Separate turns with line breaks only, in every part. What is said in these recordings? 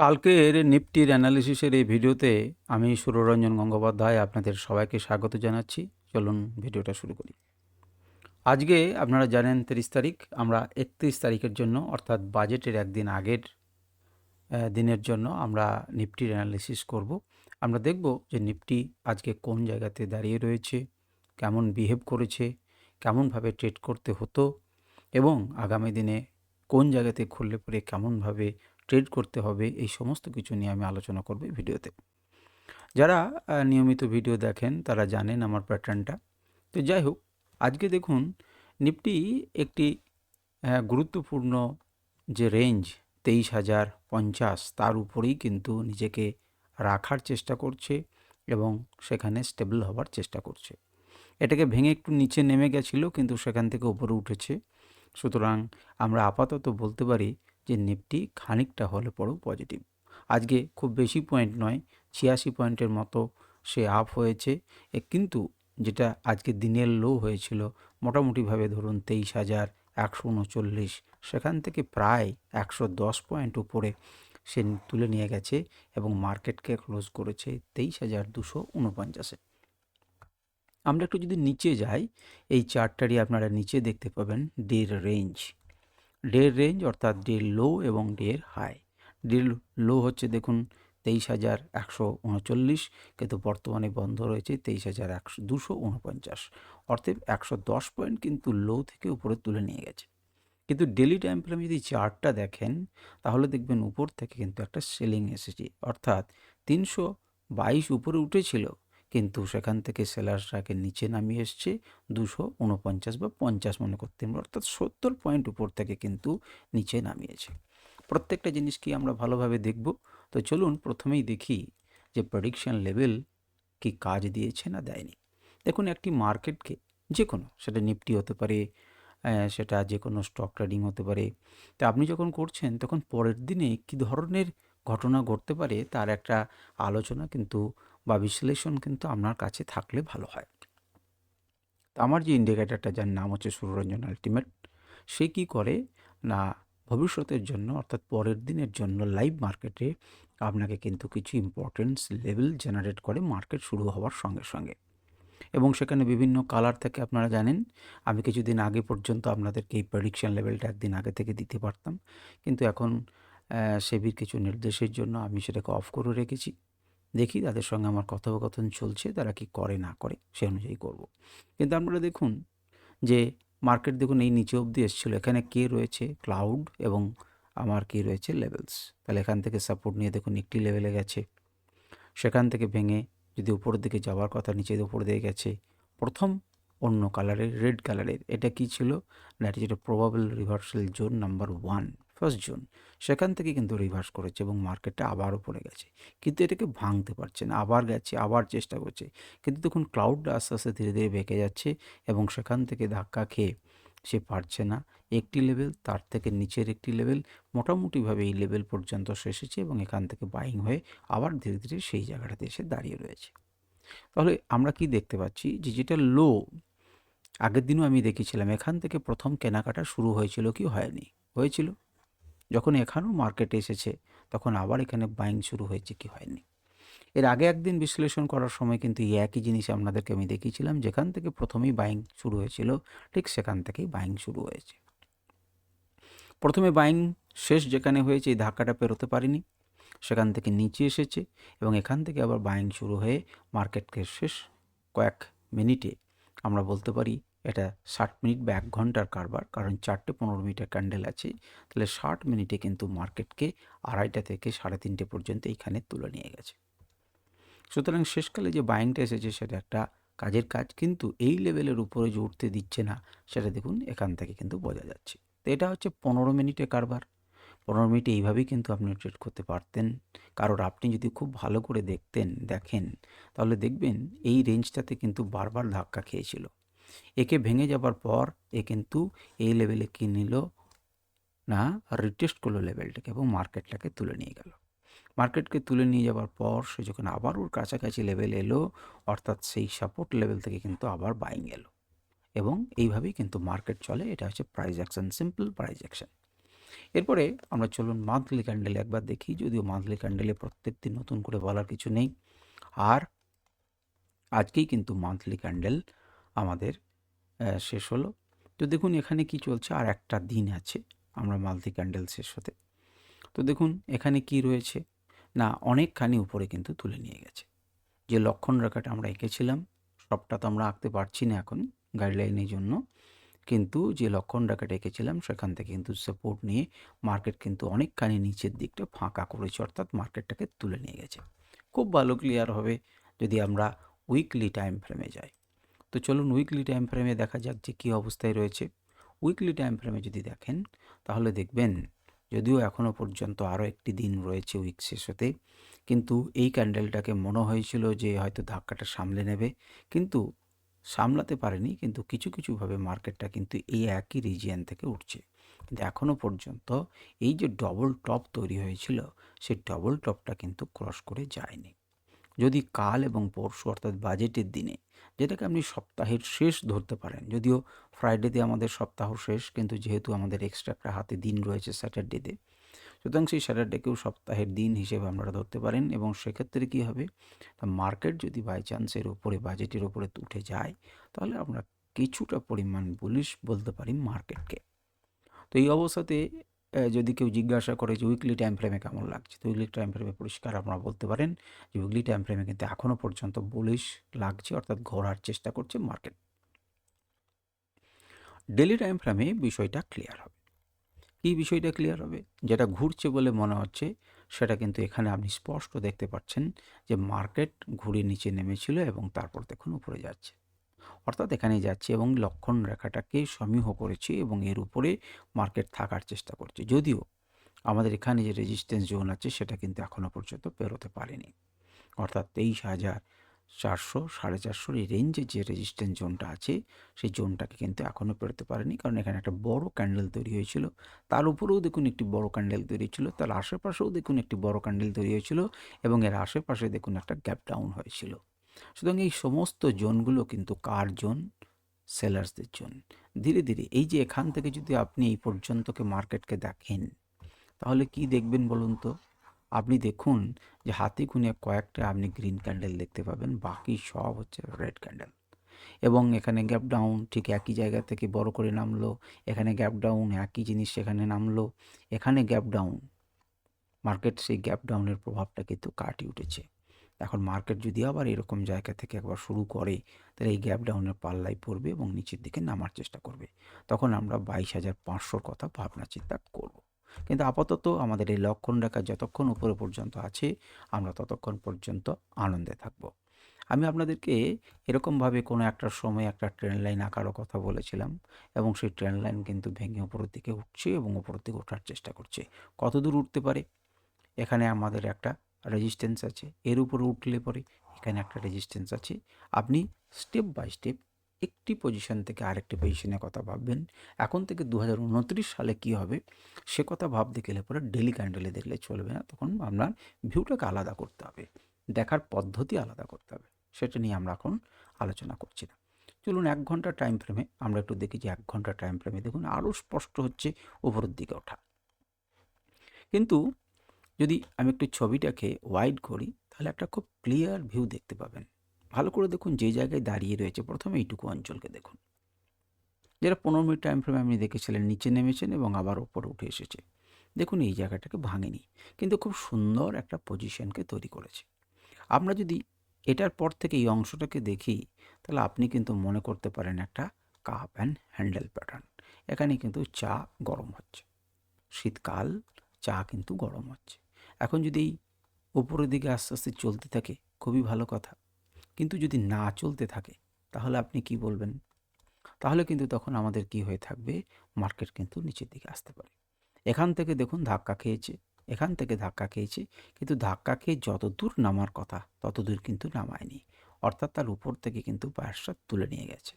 কালকের নিফটির অ্যানালিসিসের এই ভিডিওতে আমি সুররঞ্জন গঙ্গোপাধ্যায় আপনাদের সবাইকে স্বাগত জানাচ্ছি। চলুন ভিডিওটা শুরু করি। আজকে আপনারা জানেন তিরিশ তারিখ, আমরা একত্রিশ তারিখের জন্য, অর্থাৎ বাজেটের একদিন আগের দিনের জন্য আমরা নিফটির অ্যানালিসিস করব। আমরা দেখব যে নিফটি আজকে কোন জায়গাতে দাঁড়িয়ে রয়েছে, কেমন বিহেভ করেছে, কেমনভাবে ট্রেড করতে হতো এবং আগামী দিনে কোন জায়গাতে খুললে পরে কেমনভাবে ট্রেড করতে হবে এই সমস্ত কিছু নিয়ে আমি আলোচনা করব এই ভিডিওতে। যারা নিয়মিত ভিডিও দেখেন তারা জানেন আমার প্যাটার্নটা। তো যাই হোক আজকে দেখুন নিফটি একটি আহ, গুরুত্বপূর্ণ যে রেঞ্জ তেইশ হাজার পঞ্চাশ তার উপরেই কিন্তু নিজেকে রাখার চেষ্টা করছে এবং সেখানে স্টেবল হওয়ার চেষ্টা করছে। এটাকে ভেঙে একটু নিচে নেমে গেছিল কিন্তু সেখান থেকে উপরে উঠেছে। সুতরাং আমরা আপাতত বলতে পারি যে নিফটি খানিকটা হলে পরেও পজিটিভ আজকে খুব বেশি পয়েন্ট নয়, ছিয়াশি পয়েন্টের মতো সে আপ হয়েছে। কিন্তু যেটা আজকে দিনের লো হয়েছিল, মোটামুটিভাবে ধরুন তেইশ হাজার একশো উনচল্লিশ, সেখান থেকে প্রায় একশো দশ পয়েন্ট উপরে সে তুলে নিয়ে গেছে এবং মার্কেটকে ক্লোজ করেছে তেইশ হাজার দুশো উনপঞ্চাশে। আমরা একটু যদি নিচে যাই, এই চার্টটারই আপনারা নিচে দেখতে পাবেন ডের রেঞ্জ ডের রেঞ্জ অর্থাৎ ডের লো এবং ডের হাই ডের লো হচ্ছে দেখুন তেইশ হাজার একশো উনচল্লিশ, কিন্তু বর্তমানে বন্ধ রয়েছে তেইশ হাজার একশো দুশো উনপঞ্চাশ। অর্থাৎ একশো দশ পয়েন্ট কিন্তু লো থেকে উপরে তুলে নিয়ে গেছে। কিন্তু ডেলি টাইম ফ্রেমে যদি চার্টটা দেখেন, তাহলে দেখবেন উপর থেকে কিন্তু একটা সেলিং এসেছে। অর্থাৎ তিনশো বাইশ উপরে উঠেছিল কিন্তু সেখান থেকে সেলার্সটাকে নিচে নামিয়ে এসছে দুশো উনপঞ্চাশ বা পঞ্চাশ মনে করতে আমরা অর্থাৎ সত্তর পয়েন্ট উপর থেকে কিন্তু নিচে নামিয়েছে। প্রত্যেকটা জিনিস কি আমরা ভালোভাবে দেখব? তো চলুন প্রথমেই দেখি যে প্রেডিকশন লেভেল কি কাজ দিয়েছে না দেয়নি। দেখুন, একটি মার্কেটকে যে কোনো সেটা নিফটি হতে পারে সেটা যে কোনো স্টক ট্রেডিং হতে পারে। তো আপনি যখন করছেন, তখন পরের দিনে কী ধরনের ঘটনা ঘটতে পারে, তার একটা আলোচনা কিন্তু বা বিশ্লেষণ কিন্তু আপনার কাছে থাকলে ভালো হয়। তো আমার যে ইন্ডিকেটারটা যার নাম হচ্ছে সুররঞ্জন আলটিমেট সে কি করে? না, ভবিষ্যতের জন্য, অর্থাৎ পরের দিনের জন্য লাইভ মার্কেটে আপনাকে কিন্তু কিছু ইম্পর্টেন্স লেভেল জেনারেট করে মার্কেট শুরু হওয়ার সঙ্গে সঙ্গে। এবং সেখানে বিভিন্ন কালার থেকে আপনারা জানেন, আমি কিছুদিন আগে পর্যন্ত আপনাদেরকে এই প্রেডিকশন লেভেলটা একদিন আগে থেকে দিতে পারতাম। কিন্তু এখন সেবির কিছু নির্দেশের জন্য আমি সেটাকে অফ করে রেখেছি। দেখি তাদের সঙ্গে আমার কথোপকথন চলছে, তারা কি করে না করে সে অনুযায়ী করব। কিন্তু আপনারা দেখুন যে মার্কেট দেখুন এই নিচে অবধি এসেছিল। এখানে কে রয়েছে? ক্লাউড এবং আমার কি রয়েছে? লেভেলস তাহলে এখান থেকে সাপোর্ট নিয়ে দেখুন একটি লেভেলে গেছে। সেখান থেকে ভেঙে যদি উপরের দিকে যাওয়ার কথা নিচে উপর দিয়ে গেছে, প্রথম অন্য কালারের রেড কালারের এটা কি ছিল? না এটা যেটা probable reversal zone number one first zone সেখান থেকে কিন্তু রিভার্স করেছে এবং মার্কেটটা আবারও পড়ে গেছে। কিন্তু এটাকে ভাঙতে পারছে না, আবার গেছে, আবার চেষ্টা করছে। কিন্তু দেখুন ক্লাউডটা আস্তে আস্তে ধীরে ধীরে বেঁকে যাচ্ছে এবং সেখান থেকে ধাক্কা খেয়ে সে পারছে না। একটি লেভেল তার থেকে নিচের একটি লেভেল মোটামুটিভাবে এই লেভেল পর্যন্ত এসেছে এবং এখান থেকে বাইং হয়ে আবার ধীরে ধীরে সেই জায়গাটাতে এসে দাঁড়িয়ে রয়েছে। তাহলে আমরা কি দেখতে পাচ্ছি? যে যেটা লো আগের দিনও আমি দেখেছিলাম এখান থেকে প্রথম কেনাকাটা শুরু হয়েছিল কি? হয়নি। হয়েছিল। যখন এখানেও মার্কেটে এসেছে, তখন আবার এখানে বাইং শুরু হয়েছে, কি হয়নি? এর আগে একদিন বিশ্লেষণ করার সময় কিন্তু এই একই জিনিস আপনাদেরকে আমি দেখিয়েছিলাম, যেখান থেকে প্রথমেই বাইং শুরু হয়েছিল, ঠিক সেখান থেকেই বাইং শুরু হয়েছে। প্রথমে বাইং শেষ যেখানে হয়েছে, এই ধাক্কাটা পেরোতে পারিনি। সেখান থেকে নিচে এসেছে এবং এখান থেকে আবার বাইং শুরু হয়ে মার্কেটকে শেষ কয়েক মিনিটে আমরা বলতে পারি এটা ষাট মিনিট বা এক ঘণ্টার কারবার, কারণ চারটে পনেরো মিনিটের ক্যান্ডেল আছে। তাহলে ষাট মিনিটে কিন্তু মার্কেটকে আড়াইটা থেকে সাড়ে তিনটে পর্যন্ত এইখানে তুলে নিয়ে গেছে। সুতরাং শেষকালে যে বাইংটা এসেছে সেটা একটা কাজের কাজ, কিন্তু এই লেভেলের উপরে যে উঠতে দিচ্ছে না, সেটা দেখুন এখান থেকে কিন্তু বোঝা যাচ্ছে। তো এটা হচ্ছে পনেরো মিনিটে কারবার। পনেরো মিনিটে এইভাবেই কিন্তু আপনি ট্রেড করতে পারতেন। কারণ আপনি যদি খুব ভালো করে দেখতেন, দেখেন, তাহলে দেখবেন এই রেঞ্জটাতে কিন্তু বারবার ধাক্কা খেয়েছিল। একে ভেঙে যাবার পর এ কিন্তু এই লেভেলে কি নিল? না রিটেস্ট করল লেভেলটাকে এবং মার্কেটটাকে তুলে নিয়ে গেল। মার্কেটকে তুলে নিয়ে যাওয়ার পর সে যখন আবার ওর কাছাকাছি লেভেল এলো, অর্থাৎ সেই সাপোর্ট লেভেল থেকে কিন্তু আবার বাইং এলো। এবং এইভাবেই কিন্তু মার্কেট চলে, এটা হচ্ছে price action simple price action এরপরে আমরা চলুন মান্থলি ক্যান্ডেল একবার দেখি, যদিও মান্থলি ক্যান্ডেলে প্রত্যেক দিন নতুন করে বলার কিছু নেই। আর আজকেই কিন্তু মান্থলি ক্যান্ডেল আমাদের শেষ হলো। তো দেখুন, এখানে কি চলছে? আর একটা দিন আছে, আমরা মালতি ক্যান্ডেল শেষ হতে। তো দেখুন, এখানে কি রয়েছে? না, অনেকখানি উপরে কিন্তু তুলে নিয়ে গেছে। যে লক্ষণ রেখাটা আমরা এঁকেছিলাম, সবটা তো আমরা আঁকতে পারছি না এখন গাইডলাইনের জন্য। কিন্তু যে লক্ষণ রেখাটা এঁকেছিলাম, সেখান থেকে কিন্তু সাপোর্ট নিয়ে মার্কেট কিন্তু অনেকখানি নিচের দিকটা ফাঁকা করেছে, অর্থাৎ মার্কেটটাকে তুলে নিয়ে গেছে। খুব ভালো ক্লিয়ার হবে যদি আমরা উইকলি টাইম ফ্রেমে যাই। তো চলুন উইকলি টাইম ফ্রেমে দেখা যাক যে কী অবস্থায় রয়েছে। উইকলি টাইম ফ্রেমে যদি দেখেন, তাহলে দেখবেন যদিও এখনও পর্যন্ত আরও একটি দিন রয়েছে উইক শেষ হতে কিন্তু এই ক্যান্ডেলটাকে মনে হয়েছিল যে হয়তো ধাক্কাটা সামলে নেবে, কিন্তু সামলাতে পারেনি, কিন্তু কিছু কিছুভাবে মার্কেটটা কিন্তু এই একই রিজিয়ান থেকে উঠছে। কিন্তু এখনও পর্যন্ত এই যে ডবল টপ তৈরি হয়েছিল, সেই ডবল টপটা কিন্তু ক্রস করে যায়নি। যদি কাল এবং পরশু অর্থাৎ বাজেটের দিনে যেটাকে আপনি সপ্তাহের শেষ ধরতে পারেন, যদিও ফ্রাইডেতে আমাদের সপ্তাহ শেষ, কিন্তু যেহেতু আমাদের এক্সট্রা একটা হাতে দিন রয়েছে স্যাটারডেতে সুতরাং সেই স্যাটারডেকেও সপ্তাহের দিন হিসেবে আপনারা ধরতে পারেন এবং সেক্ষেত্রে কী হবে? মার্কেট যদি বাই চান্সের উপরে বাজেটের উপরে উঠে যায়, তাহলে আমরা কিছুটা পরিমাণ বুলিশ বলতে পারি মার্কেটকে তো এই অবস্থাতে যদি কেউ জিজ্ঞাসা করে যে উইকলি টাইম ফ্রেমে কেমন লাগছে, তো উইকলি টাইম ফ্রেমে পরিষ্কার আপনারা বলতে পারেন যে উইকলি টাইম ফ্রেমে কিন্তু এখনও পর্যন্ত বলিশ লাগছে, অর্থাৎ ঘোরার চেষ্টা করছে মার্কেট ডেলি টাইম ফ্রেমে বিষয়টা ক্লিয়ার হবে। কী বিষয়টা ক্লিয়ার হবে? যেটা ঘুরছে বলে মনে হচ্ছে, সেটা কিন্তু এখানে আপনি স্পষ্ট দেখতে পাচ্ছেন যে মার্কেট ঘুরে নিচে নেমেছিল এবং তারপর দেখুন উপরে যাচ্ছে। অর্থাৎ এখানে যাচ্ছে এবং লক্ষণ রেখাটাকে সমীহ করেছে এবং এর উপরে মার্কেট থাকার চেষ্টা করছে। যদিও আমাদের এখানে যে রেজিস্ট্যান্স জোন আছে সেটা কিন্তু এখনও পর্যন্ত পেরোতে পারেনি। অর্থাৎ তেইশ হাজার চারশো, সাড়ে চারশোর এই রেঞ্জে যে রেজিস্ট্যান্স জোনটা আছে, সেই জোনটাকে কিন্তু এখনও পেরোতে পারেনি। কারণ এখানে একটা বড় ক্যান্ডেল তৈরি হয়েছিল। তার উপরেও দেখুন একটি বড় ক্যান্ডেল তৈরি হয়েছিল, তার আশেপাশেও দেখুন একটি বড় ক্যান্ডেল তৈরি হয়েছিল এবং এর আশেপাশে দেখুন একটা গ্যাপ ডাউন হয়েছিল। সুতরাং এই সমস্ত জোনগুলো কিন্তু কার জোন? সেলার্সদের জোন। ধীরে ধীরে এই যে এখান থেকে যদি আপনি এই পর্যন্তকে মার্কেটকে দেখেন, তাহলে কি দেখবেন বলুন তো? আপনি দেখুন যে হাতে খুনে কয়েকটা আপনি গ্রিন ক্যান্ডেল দেখতে পাবেন, বাকি সব হচ্ছে রেড ক্যান্ডেল। এবং এখানে গ্যাপ ডাউন ঠিক একই জায়গা থেকে বড় করে নামলো, এখানে গ্যাপ ডাউন একই জিনিস সেখানে নামলো, এখানে গ্যাপ ডাউন। মার্কেট সেই গ্যাপ ডাউনের প্রভাবটা কিন্তু কাটিয়ে উঠেছে। এখন মার্কেট যদি আবার এরকম জায়গা থেকে একবার শুরু করে, তাহলে এই গ্যাপ ডাউনের পাল্লায় পড়বে এবং নিচের দিকে নামার চেষ্টা করবে। তখন আমরা বাইশ হাজার পাঁচশোর কথা ভাবনা চিন্তা করব। কিন্তু আপাতত আমাদের এই লক্ষণ রেখা যতক্ষণ উপরে পর্যন্ত আছে, আমরা ততক্ষণ পর্যন্ত আনন্দে থাকব। আমি আপনাদেরকে এরকমভাবে কোনো একটা সময় একটা ট্রেন লাইন আঁকারও কথা বলেছিলাম এবং সেই ট্রেন লাইন কিন্তু ভেঙে উপরের দিকে উঠছে এবং উপরের দিকে ওঠার চেষ্টা করছে। কত দূর উঠতে পারে? এখানে আমাদের একটা রেজিস্ট্যান্স আছে। এর উপরে উঠলে পরে এখানে একটা রেজিস্ট্যান্স আছে। আপনি স্টেপ বাই স্টেপ একটি পজিশন থেকে আরেকটি পজিশনের কথা ভাববেন। এখন থেকে দু হাজার উনত্রিশ সালে কি হবে? সে কথা ভাবতে গেলে পরে ডেলি ক্যান্ডেলে দেখলে চলবে না। তখন আপনার ভিউটাকে আলাদা করতে হবে। দেখার পদ্ধতি আলাদা করতে হবে। সেটা নিয়ে আমরা এখন আলোচনা করছি না। চলুন এক ঘণ্টা টাইম ফ্রেমে আমরা একটু দেখি যে এক ঘণ্টা টাইম ফ্রেমে দেখুন আরও স্পষ্ট হচ্ছে উপরের দিকে ওঠা। কিন্তু যদি আমি একটু ছবিটাকে ওয়াইড করি, তাহলে একটা খুব ক্লিয়ার ভিউ দেখতে পাবেন। ভালো করে দেখুন যে জায়গায় দাঁড়িয়ে রয়েছে। প্রথমে এইটুকু অঞ্চলকে দেখুন। যারা পনেরো মিনিট টাইম ফ্রেমে আপনি দেখেছিলেন, নিচে নেমেছেন এবং আবার ওপরে উঠে এসেছে। দেখুন এই জায়গাটাকে ভাঙেনি, কিন্তু খুব সুন্দর একটা পজিশনকে তৈরি করেছে। আমরা যদি এটার পর থেকে এই অংশটাকে দেখি, তাহলে আপনি কিন্তু মনে করতে পারেন একটা কাপ অ্যান্ড হ্যান্ডেল প্যাটার্ন এখানে কিন্তু চা গরম হচ্ছে। শীতকাল চা কিন্তু গরম হচ্ছে। এখন যদি এই উপরের দিকে আস্তে আস্তে চলতে থাকে, খুবই ভালো কথা। কিন্তু যদি না চলতে থাকে, তাহলে আপনি কি বলবেন? তাহলে কিন্তু তখন আমাদের কি হয়ে থাকবে? মার্কেট কিন্তু নিচের দিকে আসতে পারে। এখান থেকে দেখুন, ধাক্কা খেয়েছে। এখান থেকে ধাক্কা খেয়েছে। কিন্তু ধাক্কা খেয়ে যত দূর নামার কথা, তত দূর কিন্তু নামায়নি। অর্থাৎ তার উপর থেকে কিন্তু বায়ার্সটা তুলে নিয়ে গেছে।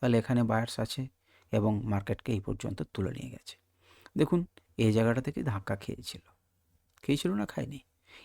তাহলে এখানে বায়ার্স আছে এবং মার্কেটকে এই পর্যন্ত তুলে নিয়ে গেছে। দেখুন, এই জায়গাটা থেকে ধাক্কা খেয়েছিল। খেয়েছিল না খায়নি?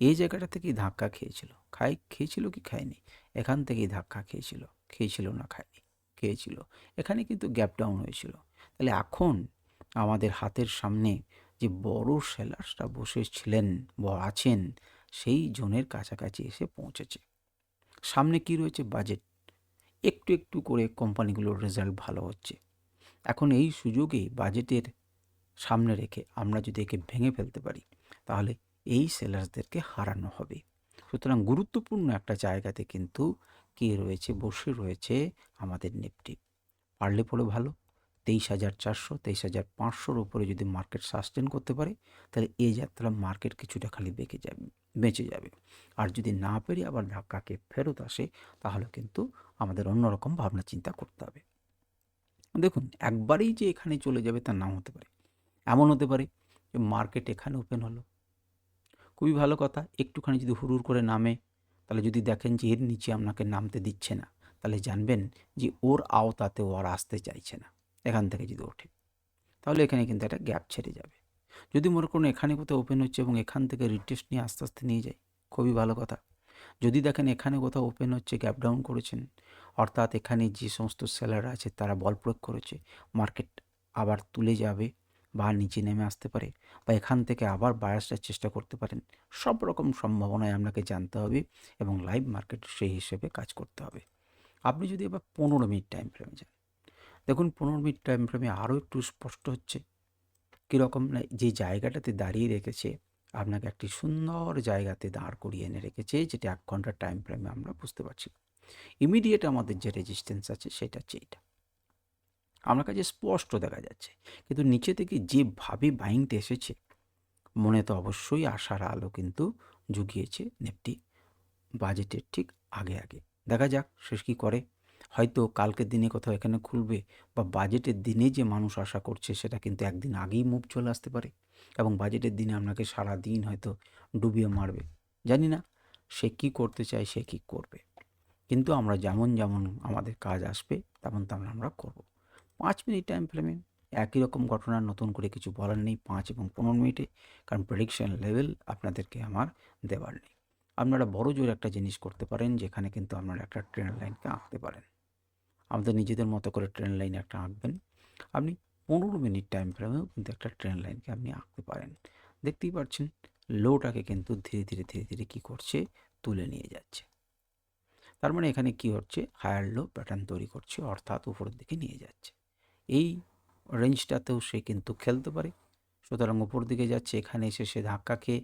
এই জায়গাটা থেকেই ধাক্কা খেয়েছিল। খাই খেয়েছিল কি খায়নি? এখান থেকেই ধাক্কা খেয়েছিল। খেয়েছিল না খায়নি। খেয়েছিল। এখানে কিন্তু গ্যাপ ডাউন হয়েছিল। তাহলে এখন আমাদের হাতের সামনে যে বড় সেলার্সটা বসেছিলেন বা আছেন, সেই জোনের কাছাকাছি এসে পৌঁছেছে। সামনে কি রয়েছে? বাজেট একটু একটু করে কোম্পানিগুলোর রেজাল্ট ভালো হচ্ছে। এখন এই সুযোগে বাজেটের সামনে রেখে আমরা যদি একে ভেঙে ফেলতে পারি তাহলে এই সেলার্সদেরকে হারানো হবে। সুতরাং গুরুত্বপূর্ণ একটা জায়গাতে কিন্তু কে রয়েছে, বসে রয়েছে আমাদের নিফটি পারলে পড়ে ভালো। তেইশ হাজার চারশো, তেইশ হাজার পাঁচশোর উপরে যদি মার্কেট সাস্টেন করতে পারে, তাহলে এই যাত্রা মার্কেট কিছুটা খালি বেঁকে যাবে, বেঁচে যাবে। আর যদি না পেরে আবার ধাক্কাকে ফেরত আসে, তাহলে কিন্তু আমাদের অন্যরকম ভাবনা চিন্তা করতে হবে। দেখুন, একবারেই যে এখানে চলে যাবে তা নাম হতে পারে। এমন হতে পারে যে মার্কেট এখানে ওপেন হলো। খুবই ভালো কথা। একটুখানি যদি হুড়ুর করে নামে, তাহলে যদি দেখেন যে এর নিচে আপনাকে নামতে দিচ্ছে না, তাহলে জানবেন যে ওর আওতাতে ও আর আসতে চাইছে না, এখান থেকে যদি ওঠে। তাহলে এখানে কিন্তু একটা গ্যাপ ছেড়ে যাবে। যদি মনে করুন এখানে কোথাও ওপেন হচ্ছে এবং এখান থেকে রিটেস্ট নিয়ে আস্তে আস্তে নিয়ে যায়, খুবই ভালো কথা। যদি দেখেন এখানে কোথাও ওপেন হচ্ছে গ্যাপ ডাউন করেছেন, অর্থাৎ এখানে যে সমস্ত সেলার আছে, তারা বল প্রয়োগ করেছে মার্কেট আবার তুলে যাবে বা নিচে নেমে আসতে পারে বা এখান থেকে আবার বায়াসটার চেষ্টা করতে পারেন। সব রকম সম্ভাবনায় আপনাকে জানতে হবে এবং লাইভ মার্কেট সেই হিসেবে কাজ করতে হবে। আপনি যদি এবার পনেরো মিনিট টাইম ফ্রেমে যান, দেখুন পনেরো মিনিট টাইম ফ্রেমে আরও একটু স্পষ্ট হচ্ছে। কীরকম না, যে জায়গাটাতে দাঁড়িয়ে রেখেছে, আপনাকে একটি সুন্দর জায়গাতে দাঁড় করিয়ে এনে রেখেছে, যেটা এক ঘণ্টার টাইম ফ্রেমে আমরা বুঝতে পারছি। ইমিডিয়েট আমাদের যে রেজিস্ট্যান্স আছে, সেটা হচ্ছে এইটা আমার কাছে স্পষ্ট দেখা যাচ্ছে। কিন্তু নিচে থেকে যেভাবে বাইংটা এসেছে, মনে তো অবশ্যই আশার আলো কিন্তু জুগিয়েছে নেপটি বাজেটের ঠিক আগে আগে। দেখা যাক শেষ কী করে। হয়তো কালকের দিনে কোথাও এখানে খুলবে বা বাজেটের দিনে যে মানুষ আশা করছে সেটা কিন্তু একদিন আগেই মুভ চলে আসতে পারে। এবং বাজেটের দিনে আপনাকে সারা দিন হয়তো ডুবিয়ে মারবে। জানি না সে কি করতে চায়, সে কী করবে। কিন্তু আমরা যেমন যেমন আমাদের কাজ আসবে, তেমন তেমন আমরা করব। পাঁচ মিনিট টাইম ফ্রেমে একই রকম ঘটনা নতুন করে কিছু বলার নেই পাঁচ এবং পনেরো মিনিটে, কারণ প্রেডিকশন লেভেল আপনাদেরকে আমার দেওয়ার নেই। আপনারা বড় জোর একটা জিনিস করতে পারেন, যেখানে কিন্তু আপনারা একটা ট্রেন লাইনকে আঁকতে পারেন। আমাদের নিজেদের মতো করে ট্রেন লাইন একটা আঁকবেন। আপনি পনেরো মিনিট টাইম ফ্রেমেও কিন্তু একটা ট্রেন লাইনকে আপনি আঁকতে পারেন। দেখতেই পাচ্ছেন লোটাকে কিন্তু ধীরে ধীরে ধীরে ধীরে কী করছে? তুলে নিয়ে যাচ্ছে। তার মানে এখানে কি হচ্ছে? হায়ার লো প্যাটার্ন তৈরি করছে, অর্থাৎ উপরের দিকে নিয়ে যাচ্ছে। এই রেঞ্জটাতেও সে কিন্তু খেলতে পারে। সুতরাং উপর দিকে যাচ্ছে, এখানে এসে সে ধাক্কা খেয়ে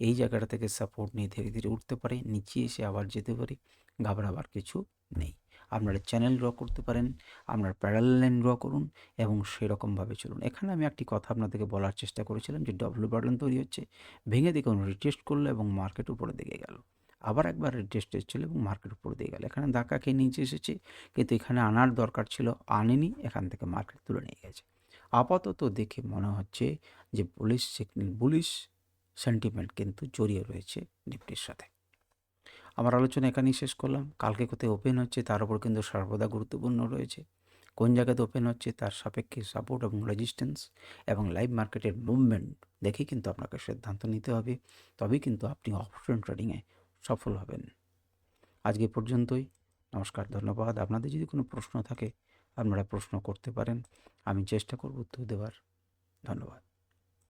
এই জায়গাটা থেকে সাপোর্ট নিয়ে ধীরে ধীরে উঠতে পারে, নিচে এসে আবার যেতে পারে, ঘাবড়াবার কিছু নেই। আপনারা চ্যানেল ড্র করতে পারেন, আপনার প্যারাল লাইন ড্র করুন এবং সেরকমভাবে চলুন। এখানে আমি একটি কথা আপনাদেরকে বলার চেষ্টা করেছিলাম যে ডব্লিউ বাটন তৈরি হচ্ছে, ভেঙে দেখুন রিটেস্ট করল এবং মার্কেট উপরে দিকে গেল। আবার একবার রিটেস্ট এসেছিল এবং মার্কেট উপরে দিয়ে গেল। এখানে ধাক্কা খেয়ে নিচে এসেছে, কিন্তু এখানে আনার দরকার ছিল, আনেনি, এখান থেকে মার্কেট তুলে নিয়ে গেছে। আপাতত দেখে মনে হচ্ছে যে পুলিশ পুলিশ সেন্টিমেন্ট কিন্তু জড়িয়ে রয়েছে নিফটির সাথে। আমার আলোচনা এখানেই শেষ করলাম। কালকে কোথায় ওপেন হচ্ছে তার উপর কিন্তু সর্বদা গুরুত্বপূর্ণ রয়েছে। কোন জায়গাতে ওপেন হচ্ছে তার সাপেক্ষে সাপোর্ট এবং রেজিস্ট্যান্স এবং লাইভ মার্কেটের মুভমেন্ট দেখে কিন্তু আপনাকে সিদ্ধান্ত নিতে হবে। তবেই কিন্তু আপনি অপশন ট্রেডিংয়ে সফল হবেন। আজকে পর্যন্তই। নমস্কার, ধন্যবাদ। আপনাদের যদি কোনো প্রশ্ন থাকে, আপনারা প্রশ্ন করতে পারেন। আমি চেষ্টা করব উত্তর দেওয়ার। ধন্যবাদ।